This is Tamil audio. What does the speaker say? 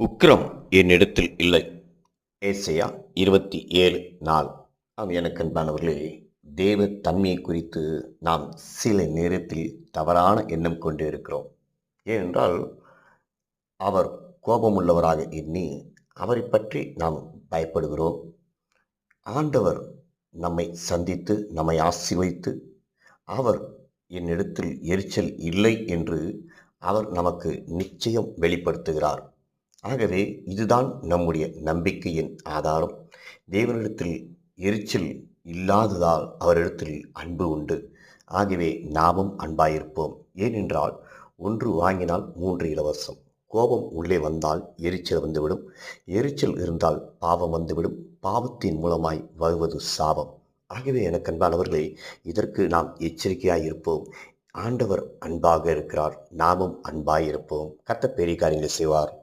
உக்கிரம் என்னிடத்தில் இல்லை. ஏசையா இருபத்தி ஏழு நாள். ஆம் எனக்கு அன்பானவர்களே தேவ தன்மையை குறித்து நாம் சில நேரத்தில் தவறான எண்ணம் கொண்டு இருக்கிறோம். ஏனென்றால் அவர் கோபமுள்ளவராக எண்ணி அவரை பற்றி நாம் பயப்படுகிறோம். ஆண்டவர் நம்மை சந்தித்து நம்மை ஆசீர்வதித்து அவர் என்னிடத்தில் எரிச்சல் இல்லை என்று அவர் நமக்கு நிச்சயம் வெளிப்படுத்துகிறார். ஆகவே இதுதான் நம்முடைய நம்பிக்கையின் ஆதாரம். தேவனிடத்தில் எரிச்சல் இல்லாததால் அவரிடத்தில் அன்பு உண்டு. ஆகவே நாமும் அன்பாயிருப்போம். ஏனென்றால் ஒன்று வாங்கினால் மூன்று இலவசம். கோபம் உள்ளே வந்தால் எரிச்சல் வந்துவிடும். எரிச்சல் இருந்தால் பாவம் வந்துவிடும். பாவத்தின் மூலமாய் வருவது சாபம். ஆகவே எனக்கு அன்பானவர்களே இதற்கு நாம் எச்சரிக்கையாக இருப்போம் ஆண்டவர் அன்பாக இருக்கிறார். நாமும் அன்பாக இருப்போம் கத்த பெரிய காரியங்களை செய்வார்.